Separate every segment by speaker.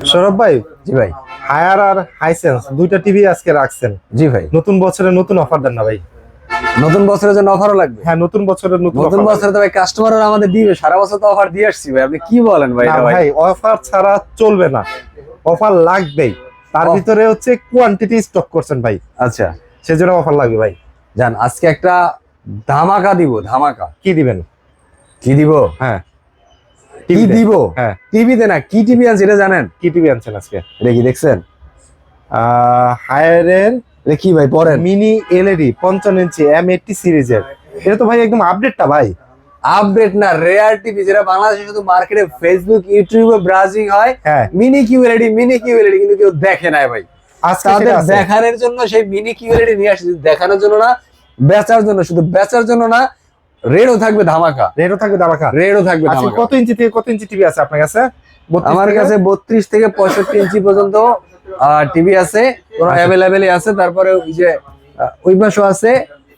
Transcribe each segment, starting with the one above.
Speaker 1: সৌরভ ভাই?
Speaker 2: জি ভাই।
Speaker 1: হায়ার আর হাইসেন্স দুইটা টিভি আজকে রাখছেন।
Speaker 2: জি ভাই।
Speaker 1: নতুন বছরে নতুন অফার দেন না ভাই।
Speaker 2: নতুন বছরের জন্য অফারও লাগবে?
Speaker 1: হ্যাঁ নতুন বছরের নতুন
Speaker 2: নতুন বছরে তো ভাই কাস্টমাররা আমাদের দিবে সারা বছর তো অফার দিয়ে আসছি ভাই। আপনি কি বলেন ভাই ভাই?
Speaker 1: অফার ছাড়া চলবে না। অফার লাগবেই। তার
Speaker 2: Oh.
Speaker 1: ভিতরে হচ্ছে কোয়ান্টিটি স্টক করছেন ভাই।
Speaker 2: আচ্ছা।
Speaker 1: সেজন্য অফার লাগবে ভাই।
Speaker 2: জান আজকে একটা ধামাকা দিব ধামাকা।
Speaker 1: কি দিবেন?
Speaker 2: কি দিব?
Speaker 1: হ্যাঁ।
Speaker 2: কি? দিব?
Speaker 1: হ্যাঁ।
Speaker 2: টিভিতে না কি টিভি আছে এটা জানেন?
Speaker 1: কি টিভি আনছেন আজকে?
Speaker 2: এটা কি দেখছেন?
Speaker 1: হায়ারের
Speaker 2: কি ভাই পড়েন
Speaker 1: মিনি এলইডি পঞ্চান্ন ইঞ্চি এম এইটটি সিরিজের। এটা তো ভাই একদম আপডেটটা ভাই।
Speaker 2: আপডেট না রেয়ার টিভি যেটা বাংলাদেশে শুধু মার্কেটে ফেসবুক ইউটিউবে ব্রাউজিং হয়
Speaker 1: হ্যাঁ।
Speaker 2: মিনি কিউএলইডি মিনি কিউএলইডি কিন্তু কেউ দেখে নাই ভাই।
Speaker 1: আজকে
Speaker 2: তাদের দেখানোর জন্য সেই মিনি কিউএলইডি নিয়ে আসছে দেখানোর জন্য না বেচার জন্য শুধু বেচার জন্য না রেডও থাকবে ধামাকা।
Speaker 1: রেটও থাকবে দামাকা
Speaker 2: রেডও থাকবে
Speaker 1: আচ্ছা
Speaker 2: ধামাকা।
Speaker 1: কত ইঞ্চি থেকে কত ইঞ্চি টিভি আছে আপনার কাছে?
Speaker 2: আমার কাছে বত্রিশ থেকে পঁয়ষট্টি ইঞ্চি পর্যন্ত টিভি আছে।
Speaker 1: আচ্ছা।
Speaker 2: অ্যাভেলেবেল আছে তারপরে ওই যে ওই পাশেও আছে।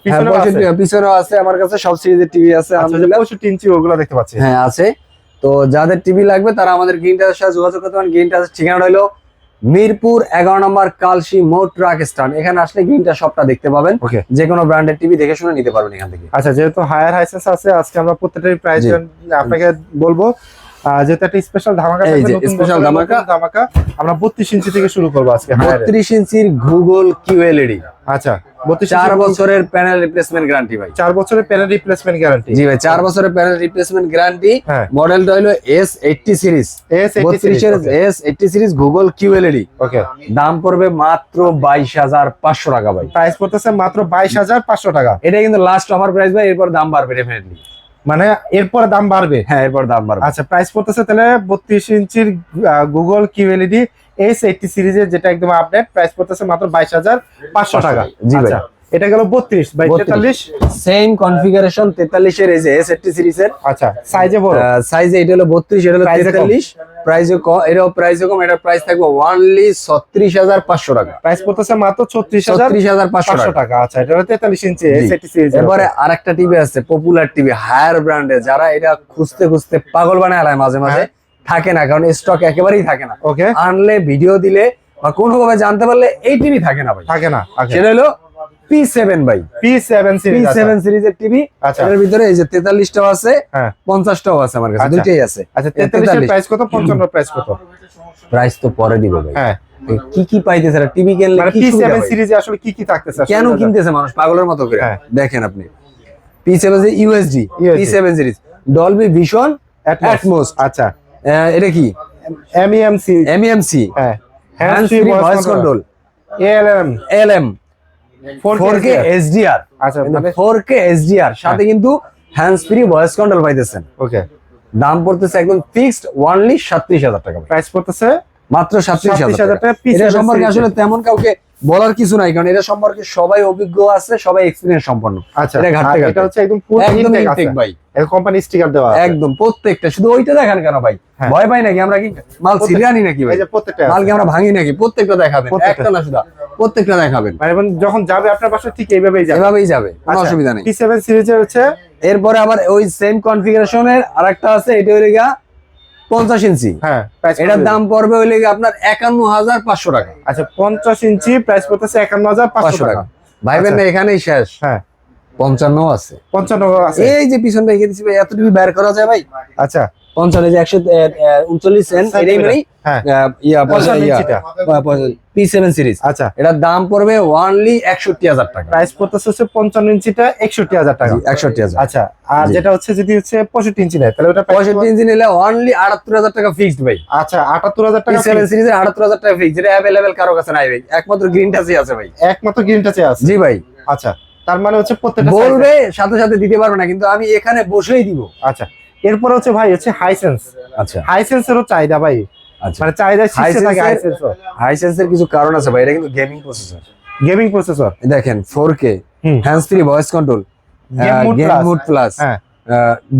Speaker 2: হ্যাঁ,
Speaker 1: পিছনেও আছে?
Speaker 2: আমার কাছে সব সিরিজের টিভি আছে
Speaker 1: আচ্ছা, যে
Speaker 2: আলহামদুলিল্লাহ।
Speaker 1: 65 ইঞ্চি ওগুলো দেখতে পাচ্ছি।
Speaker 2: হ্যাঁ আছে। তো যাদের টিভি লাগবে তারা আমাদের গ্রিন টাচের সাথে যোগাযোগ করতে পারেন। গ্রিন টাচের ঠিকানা হলো মিরপুর এগারো নম্বর কালসি মোট ট্রাক স্ট্যান্ড। এখানে আসলে গ্রিন টাচ সবটা দেখতে পাবেন। যে কোনো ব্র্যান্ডের টিভি দেখে শুনে নিতে পারবেন এখান থেকে।
Speaker 1: আচ্ছা যেহেতু হায়ার হাইসেন্স আছে আজকে আমরা প্রত্যেকটাই প্রাইস আপনাকে বলব। যেহেতু একটা স্পেশাল ধামাকা
Speaker 2: এই যে,
Speaker 1: নতুন
Speaker 2: ধামাকা।
Speaker 1: ধামাকা আমরা 32 ইঞ্চি থেকে শুরু করব আজকে হায়ারের।
Speaker 2: বত্রিশ ইঞ্চির গুগল কিউএলইডি
Speaker 1: আচ্ছা 32
Speaker 2: চার বছরের প্যানেল রিপ্লেসমেন্ট গ্যারান্টি ভাই।
Speaker 1: চার বছরের প্যানেল রিপ্লেসমেন্ট গ্যারান্টি
Speaker 2: জি ভাই চার বছরের প্যানেল রিপ্লেসমেন্ট গ্যারান্টি মডেলটা হলো এস এইটটি সিরিজ
Speaker 1: এস
Speaker 2: বত্রিশের S series Google QLED
Speaker 1: okay
Speaker 2: দাম পড়বে মাত্র বাইশ হাজার পাঁচশো টাকা ভাই।
Speaker 1: প্রাইস পড়তেছে মাত্র 22500 টাকা।
Speaker 2: এটা কিন্তু লাস্ট অফার প্রাইস ভাই এরপর দাম বাড়বে ডেফিনেটলি
Speaker 1: মানে এরপর দাম বাড়বে?
Speaker 2: হ্যাঁ এরপর দাম বাড়বে।
Speaker 1: আচ্ছা প্রাইস পড়তেছে তাহলে 32 ইঞ্চির গুগল কিউএলইডি এস এইটটি সিরিজের যেটা একদম আপডেট প্রাইস পড়তেছে মাত্র 22500 টাকা।
Speaker 2: জি ভাই।
Speaker 1: আচ্ছা এটা গেল 32 বাই
Speaker 2: 32
Speaker 1: 43
Speaker 2: সেম কনফিগারেশন তেতাল্লিশের এই যে এস এইটটি সিরিজের
Speaker 1: আচ্ছা সাইজে বড়।
Speaker 2: সাইজ এটা হলো বত্রিশ এটা হলো
Speaker 1: Price এ কম।
Speaker 2: এটাও কম এটা প্রাইস থাকবে হাজার পাঁচশো টাকা।
Speaker 1: প্রাইস পড়তেছে মাত্র 36500
Speaker 2: ছত্রিশ হাজার পাঁচশো টাকা।
Speaker 1: আচ্ছা এটা হলো 43 ইঞ্চি
Speaker 2: জি।
Speaker 1: এস এইটটি সিরিজ
Speaker 2: এরপরে আরেকটা টিভি আছে পপুলার টিভি হায়ার ব্র্যান্ডের যারা এটা খুঁজতে খুঁজতে পাগল বানায় আলায় মাঝে মাঝে।
Speaker 1: হ্যাঁ।
Speaker 2: থাকে না কারণ স্টক একেবারেই থাকে না।
Speaker 1: ওকে
Speaker 2: আনলে ভিডিও দিলে বা কোনোভাবে জানতে পারলে এই টিভি থাকে না ভাই।
Speaker 1: থাকে না।
Speaker 2: সেটা হলো পি সেভেন ভাই।
Speaker 1: P7
Speaker 2: পি
Speaker 1: সিরিজ
Speaker 2: সেভেন সিরিজের টিভি এটার ভিতরে এই যে তেতাল্লিশটাও আছে
Speaker 1: হ্যাঁ।
Speaker 2: পঞ্চাশটাও আছে আমার কাছে
Speaker 1: আচ্ছা।
Speaker 2: দুইটাই আছে।
Speaker 1: আচ্ছা
Speaker 2: এ
Speaker 1: 43 এর প্রাইস কত 55 প্রাইস কত?
Speaker 2: প্রাইস তো পরে দিব ভাই।
Speaker 1: হ্যাঁ।
Speaker 2: কি কি পাইতেছে টিভি কিনলে
Speaker 1: মানে
Speaker 2: কি
Speaker 1: P7 সিরিজে আসলে কি কি থাকতেছে
Speaker 2: কেন কিনতেছে মানুষ? পাগলের মতো করে।
Speaker 1: হ্যাঁ।
Speaker 2: দেখেন আপনি। P seven USD
Speaker 1: USD
Speaker 2: P seven series Dolby vision.
Speaker 1: Atmos। আচ্ছা।
Speaker 2: এটা কি?
Speaker 1: MEMC
Speaker 2: এমএমসি
Speaker 1: হ্যাঁ।
Speaker 2: Hand free voice control
Speaker 1: ALM
Speaker 2: LM
Speaker 1: 4K
Speaker 2: 4K HDR
Speaker 1: আচ্ছা মানে
Speaker 2: 4K HDR সাথে কিন্তু হ্যান্ডস ফ্রি ভয়েস কন্ট্রোল পাইতেছেন।
Speaker 1: ওকে
Speaker 2: দাম পড়তেছে একদম ফিক্সড সাতত্রিশ হাজার টাকা।
Speaker 1: প্রাইস পড়তেছে
Speaker 2: মাত্র সাতত্রিশ
Speaker 1: 37,000
Speaker 2: হাজার
Speaker 1: টাকা।
Speaker 2: টাকা
Speaker 1: P7
Speaker 2: এটা সম্পর্কে আসলে তেমন কাউকে বলার কিছু নাই কারণ এটা সম্পর্কে সবাই অভিজ্ঞ আছে সবাই এক্সপিরিয়েন্স সম্পন্ন।
Speaker 1: আচ্ছা
Speaker 2: এটা ঘাটতে ঘাটতে।
Speaker 1: এটা হচ্ছে একদম ফুল ইনটেক
Speaker 2: ভাই।
Speaker 1: কোম্পানি স্টিকার দেওয়া আছে।
Speaker 2: একদম প্রত্যেকটা। শুধু ওইটা দেখান কেন ভাই?
Speaker 1: হ্যাঁ।
Speaker 2: ভয় পাই নাকি? আমরা কি মাল সিরিয়ানি নাকি ভাই?
Speaker 1: এই যে প্রত্যেকটা
Speaker 2: মাল কি আমরা ভাঙি নাকি? প্রত্যেকটা দেখাবেন। একটা না শুধু প্রত্যেকটা দেখাবেন।
Speaker 1: মানে যখন যাবে আপনার পাশে ঠিক এইভাবেই যাবে।
Speaker 2: এভাবেই যাবে কোনো
Speaker 1: আচ্ছা,
Speaker 2: অসুবিধা নেই।
Speaker 1: P7 সিরিজের হচ্ছে
Speaker 2: এরপরে আবার ওই সেম কনফিগারেশনের আরেকটা আছে এটা হইলে গিয়া পঞ্চাশ ইঞ্চি।
Speaker 1: হ্যাঁ
Speaker 2: এটার দাম পড়বে হইলে আপনার একান্ন হাজার পাঁচশো টাকা।
Speaker 1: আচ্ছা 50 ইঞ্চি প্রাইস পড়তেছে একান্ন হাজার
Speaker 2: পাঁচশো টাকা। ভাইবেন না এখানেই শেষ।
Speaker 1: হ্যাঁ।
Speaker 2: পঞ্চান্ন আছে।
Speaker 1: 55 আছে।
Speaker 2: এই যে পিছন রেখে দিচ্ছি ভাই এতটুকু বের করা যায় ভাই?
Speaker 1: আচ্ছা।
Speaker 2: পঞ্চান্ন একশো উনচল্লিশ সেন্ট এটাই মানে
Speaker 1: হ্যাঁ।
Speaker 2: পি সেভেন সিরিজ
Speaker 1: আচ্ছা।
Speaker 2: এটার দাম পড়বে ওয়ানলি একষট্টি হাজার টাকা।
Speaker 1: প্রাইস পড়তেছে হচ্ছে 55 ইঞ্চিটা 61000 টাকা।
Speaker 2: একষট্টি হাজার।
Speaker 1: আচ্ছা আর
Speaker 2: জি।
Speaker 1: যেটা হচ্ছে যদি হচ্ছে 65 ইঞ্চি নেয় তাহলে ওটা
Speaker 2: পঁয়ষট্টি ইঞ্চি নিলে অনলি আটাত্তর হাজার টাকা ফিক্সড ভাই।
Speaker 1: আচ্ছা 78000
Speaker 2: পি
Speaker 1: টাকা
Speaker 2: সেভেন
Speaker 1: fix।
Speaker 2: সিরিজের আটাত্তর হাজার টাকা ফিক্সড যেটা অ্যাভেলেবেল কারও কাছে নাই ভাই। একমাত্র গ্রিন টাচই আছে ভাই।
Speaker 1: একমাত্র গ্রিন টাচে আছে।
Speaker 2: জি ভাই।
Speaker 1: আচ্ছা তার মানে হচ্ছে প্রত্যেকটা
Speaker 2: বলবে সাথে সাথে দিতে পারবে না কিন্তু আমি এখানে বসেই দিব।
Speaker 1: আচ্ছা এরপর হচ্ছে ভাই হচ্ছে হাইসেন্স
Speaker 2: আচ্ছা।
Speaker 1: হাইসেন্সেরও চাহিদা ভাই।
Speaker 2: আচ্ছা।
Speaker 1: মানে চাহিদা শীর্ষে থাকে
Speaker 2: Hisense-এর- হাইসেন্সের কিছু কারণ আছে ভাই এটা কিন্তু গেমিং প্রসেসর
Speaker 1: গেমিং প্রসেসর
Speaker 2: দেখেন four K hands free voice control game. Mood plus
Speaker 1: হ্যাঁ।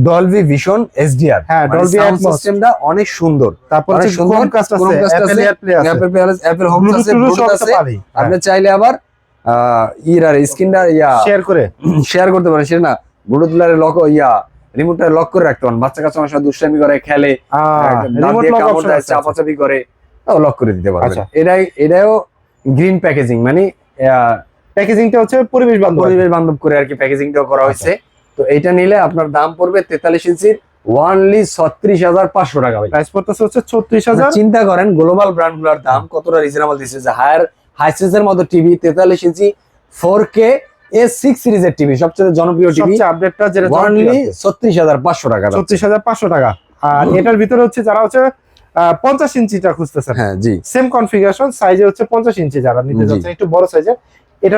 Speaker 2: ডলবি ভিশন এসডিআর
Speaker 1: হ্যাঁ, Dolby Atmos।
Speaker 2: সিস্টেমটা অনেক সুন্দর।
Speaker 1: তারপর হচ্ছে
Speaker 2: সুন্দর।
Speaker 1: Chromecast আছে
Speaker 2: Chromecast
Speaker 1: Apple
Speaker 2: আছে, Apple Play আছে, Home
Speaker 1: Bluetooth
Speaker 2: আছে,
Speaker 1: সব
Speaker 2: আছে। আপনি চাইলে আবার ইরার স্ক্রিনটা ইয়া
Speaker 1: শেয়ার করে।
Speaker 2: শেয়ার করতে পারেন সেটা না ব্লুটুথ লক ইয়া। রিমোটটা লক করে রাখতে পারেন। বাচ্চা কাচ্চা অনেক দুষ্টামি করে খেলে
Speaker 1: আছে
Speaker 2: চাপাচাপি করে তাও লক করে দিতে পারবেন।
Speaker 1: আচ্ছা।
Speaker 2: এটাই এটাও গ্রিন প্যাকেজিং মানে
Speaker 1: প্যাকেজিংটা হচ্ছে পরিবেশ বান্ধব।
Speaker 2: পরিবেশ বান্ধব করে আর কি প্যাকেজিংটাও করা হয়েছে।
Speaker 1: আচ্ছা।
Speaker 2: তো এইটা নিলে আপনার দাম পড়বে তেতাল্লিশ ইঞ্চির ওয়ানলি ছত্রিশ হাজার পাঁচশো টাকা
Speaker 1: প্রাইস পড়তেছে হচ্ছে ছত্রিশ হাজার।
Speaker 2: চিন্তা করেন গ্লোবাল ব্র্যান্ডগুলার দাম কতটা রিজনেবল দিচ্ছে যে হায়ার এর মতো টিভি তেতাল্লিশ ইঞ্চি ফোর কে এ সিরিজের টিভি সবচেয়ে জনপ্রিয় টিভি।
Speaker 1: সবচেয়ে আপডেটটা যেটা
Speaker 2: হাজার পাঁচশো টাকা দাম।
Speaker 1: ছত্রিশ হাজার পাঁচশো টাকা। আর এটার ভিতরে হচ্ছে যারা হচ্ছে পঞ্চাশ ইঞ্চিটা খুঁজতেছেন।
Speaker 2: হ্যাঁ জি।
Speaker 1: সেম কনফিগারেশন সাইজে হচ্ছে পঞ্চাশ ইঞ্চি যারা নিতে। যাচ্ছেন একটু বড় সাইজের এটা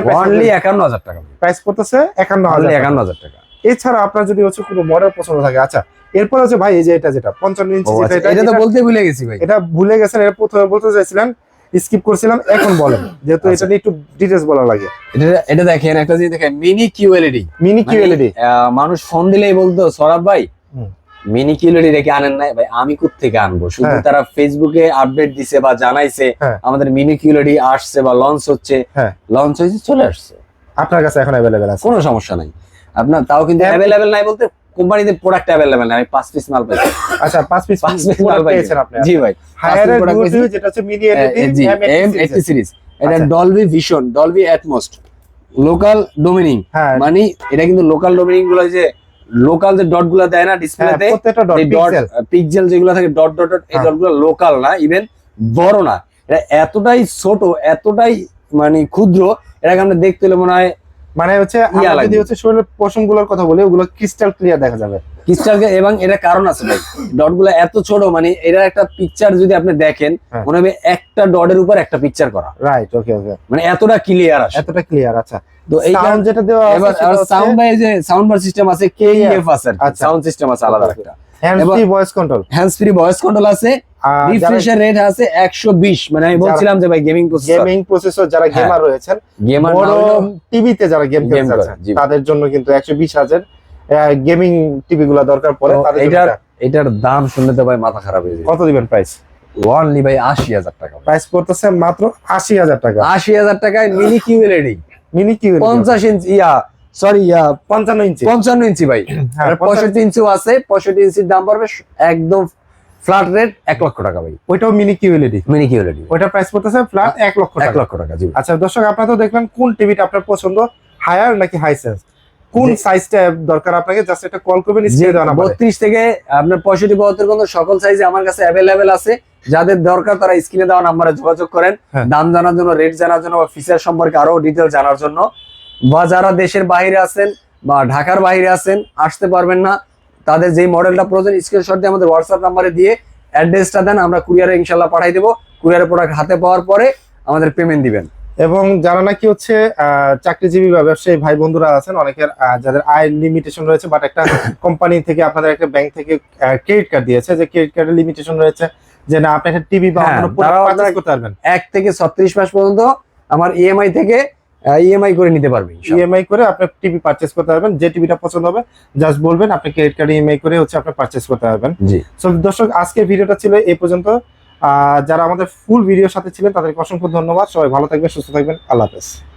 Speaker 2: একান্ন হাজার টাকা।
Speaker 1: প্রাইস পড়তেছে একান্ন
Speaker 2: ওয়ানলি
Speaker 1: হাজার টাকা।
Speaker 2: একান্ন হাজার টাকা।
Speaker 1: এছাড়া আপনার যদি হচ্ছে কোনো মডেল পছন্দ থাকে আচ্ছা এরপর হচ্ছে ভাই এই যে এটা যেটা পঞ্চান্ন ইঞ্চি
Speaker 2: আচ্ছা,
Speaker 1: যেটা
Speaker 2: এটা তো বলতে ভুলে গেছি ভাই।
Speaker 1: এটা ভুলে গেছেন এটা প্রথমে বলতে চাইছিলেন স্কিপ করছিলাম এখন বলেন যেহেতু
Speaker 2: আচ্ছা।
Speaker 1: এটা নিয়ে একটু ডিটেলস বলা লাগে
Speaker 2: এটা এটা দেখেন একটা জিনিস দেখেন মিনি কিউএলইডি
Speaker 1: মিনি কিউএলইডি
Speaker 2: মানুষ ফোন দিলেই বলতো সরাব ভাই মিনি কিউএলইডি রেখে আনেন নাই ভাই আমি থেকে আনব শুধু
Speaker 1: হ্যাঁ।
Speaker 2: তারা ফেসবুকে আপডেট দিছে বা জানাইছে
Speaker 1: হ্যাঁ।
Speaker 2: আমাদের মিনি কিউএলইডি আসছে বা লঞ্চ হচ্ছে
Speaker 1: হ্যাঁ।
Speaker 2: লঞ্চ হয়েছে চলে আসছে
Speaker 1: আপনার কাছে এখন অ্যাভেলেবেল আছে
Speaker 2: কোনো সমস্যা নাই আপনার তাও কিন্তু
Speaker 1: হ্যাঁ।
Speaker 2: অ্যাভেলেবেল নাই বলতে কোম্পানিতে প্রোডাক্ট অ্যাভেলেবেল আমি পাঁচ পিস মাল পাইছি
Speaker 1: আচ্ছা পাঁচ পিস
Speaker 2: পাঁচ পিস মাল
Speaker 1: পেয়েছেন আপনি।
Speaker 2: জি ভাই product
Speaker 1: দুটো যেটা হচ্ছে মিনি
Speaker 2: হ্যাঁ,
Speaker 1: এলইডি
Speaker 2: এম এইটটি সিরিজ এটা। Dolby vision Dolby Atmos local dimming
Speaker 1: হ্যাঁ।
Speaker 2: মানে এটা কিন্তু লোকাল ডোমিনিংগুলো যে লোকাল যে ডটগুলো দেয় না
Speaker 1: হ্যাঁ,
Speaker 2: ডিসপ্লেতে
Speaker 1: ডট পিক্সেল
Speaker 2: যেগুলো থাকে ডট ডট ডট এই
Speaker 1: হ্যাঁ।
Speaker 2: ডটগুলো লোকাল না ইভেন বড় না। এটা এতটাই ছোট এতটাই মানে ক্ষুদ্র এটাকে আমরা দেখতে হলে মনে হয়
Speaker 1: মানে হচ্ছে আমরা যদি হচ্ছে শরীরের পশমগুলোর কথা বলি ওগুলো ক্রিস্টাল ক্লিয়ার দেখা যাবে।
Speaker 2: ক্রিস্টালকে এবং এটা কারণ আছে ভাই ডটগুলো এত ছোট মানে এটা একটা পিকচার যদি আপনি দেখেন
Speaker 1: হ্যাঁ।
Speaker 2: মনে হবে একটা ডটের উপর একটা পিকচার করা।
Speaker 1: রাইট ওকে ওকে
Speaker 2: মানে এতটা ক্লিয়ার আসে।
Speaker 1: এতটা ক্লিয়ার আচ্ছা।
Speaker 2: তো এই
Speaker 1: কারণ যেটা দেওয়া
Speaker 2: এবার সাউন্ড বাই যে সাউন্ড বার সিস্টেম আছে কেইএফ আছে
Speaker 1: আচ্ছা।
Speaker 2: সাউন্ড সিস্টেম আছে আলাদা একটা।
Speaker 1: হ্যান্ড
Speaker 2: এবার-
Speaker 1: free voice control
Speaker 2: hands free voice control আছে রিফ্রেশের রেট আছে 120 মানে আমি বলছিলাম যে ভাই গেমিং প্রসেসর
Speaker 1: গেমিং প্রসেসর যারা
Speaker 2: হ্যাঁ।
Speaker 1: গেমার রয়েছেন
Speaker 2: গেমার
Speaker 1: বড় টিভিতে যারা গেম
Speaker 2: Game
Speaker 1: খেলতে চাচ্ছেন তাদের জন্য কিন্তু একশো বিশ হাজার গেমিং টিভি গুলা দরকার পড়ে।
Speaker 2: এটার- এটার দাম শুনলে তো ভাই মাথা খারাপ হয়ে যায়।
Speaker 1: কত দিবেন প্রাইস
Speaker 2: ওয়ানলি ভাই 80000 টাকা।
Speaker 1: প্রাইস পড়তেছে মাত্র আশি হাজার টাকা।
Speaker 2: 80000 টাকায় মিনি কিউএলইডি
Speaker 1: মিনি কি
Speaker 2: 50 ইঞ্চি ইয়া সরি ইয়া
Speaker 1: পঞ্চান্ন ইঞ্চি
Speaker 2: 55 ইঞ্চি ভাই।
Speaker 1: হ্যাঁ,
Speaker 2: আর 65 ইঞ্চিও আছে 65 ইঞ্চির দাম পড়বে একদম ফ্ল্যাট রেট 1 লক্ষ টাকা ভাই।
Speaker 1: ওইটাও মিনি কিউএলইডি
Speaker 2: মিনি কিউএলইডি
Speaker 1: ওইটা প্রাইস পড়তেছে ফ্ল্যাট এক লক্ষ
Speaker 2: 1
Speaker 1: টাকা।
Speaker 2: লক্ষ টাকা জি
Speaker 1: আচ্ছা দর্শক আপনারা তো দেখলেন কোন টিভিটা আপনার পছন্দ? হায়ার নাকি হাই সেন্স কোন সাইজটা দরকার আপনাকে? জাস্ট একটা কল করবেন স্ক্রিনে দেওয়া নাম্বারে।
Speaker 2: বত্রিশ থেকে আপনার পঁয়ষট্টি বাহাত্তর পর্যন্ত সকল সাইজে আমার কাছে অ্যাভেলেবেল আছে। যাদের দরকার তারা স্ক্রিনে দেওয়া নাম্বারে যোগাযোগ করেন।
Speaker 1: হ্যাঁ।
Speaker 2: দাম জানার জন্য রেট জানার জন্য বা ফিচার সম্পর্কে আরও ডিটেল জানার জন্য। বা যারা দেশের বাইরে আছেন বা ঢাকার বাইরে আছেন আসতে পারবেন না। তাদের যেই মডেলটা প্রয়োজন স্ক্রিনশট দিয়ে আমাদের হোয়াটসঅ্যাপ নাম্বারে দিয়ে অ্যাড্রেসটা দেন আমরা কুরিয়ারে ইনশাল্লাহ পাঠাই দেবো। কুরিয়ারের প্রোডাক্ট হাতে পাওয়ার পরে আমাদের পেমেন্ট দিবেন।
Speaker 1: এবং যারা নাকি হচ্ছে চাকরিজীবী বা ব্যবসায়ী ভাই বন্ধুরা আছেন অনেকের যাদের আয় লিমিটেশন রয়েছে বাট একটা কোম্পানি থেকে আপনাদের একটা ব্যাংক থেকে ক্রেডিট কার্ড দিয়েছে যে ক্রেডিট কার্ডের লিমিটেশন রয়েছে যে না আপনি একটা টিভি বা
Speaker 2: হ্যাঁ,
Speaker 1: পারচেজ করতে পারবেন।
Speaker 2: এক থেকে ছত্রিশ মাস পর্যন্ত আমার ইএমআই থেকে ইএমআই করে নিতে পারবে।
Speaker 1: ইএমআই করে আপনি টিভি পারচেজ করতে পারবেন যে টিভিটা পছন্দ হবে জাস্ট বলবেন আপনি ক্রেডিট কার্ড ইএমআই করে হচ্ছে আপনি পারচেজ করতে পারবেন।
Speaker 2: জি।
Speaker 1: সো দর্শক আজকের ভিডিওটা ছিল এই পর্যন্ত। আহ, যারা আমাদের ফুল ভিডিওর সাথে ছিলেন তাদেরকে অসংখ্য ধন্যবাদ। সবাই ভালো থাকবেন সুস্থ থাকবেন। আল্লাহ হাফেজ।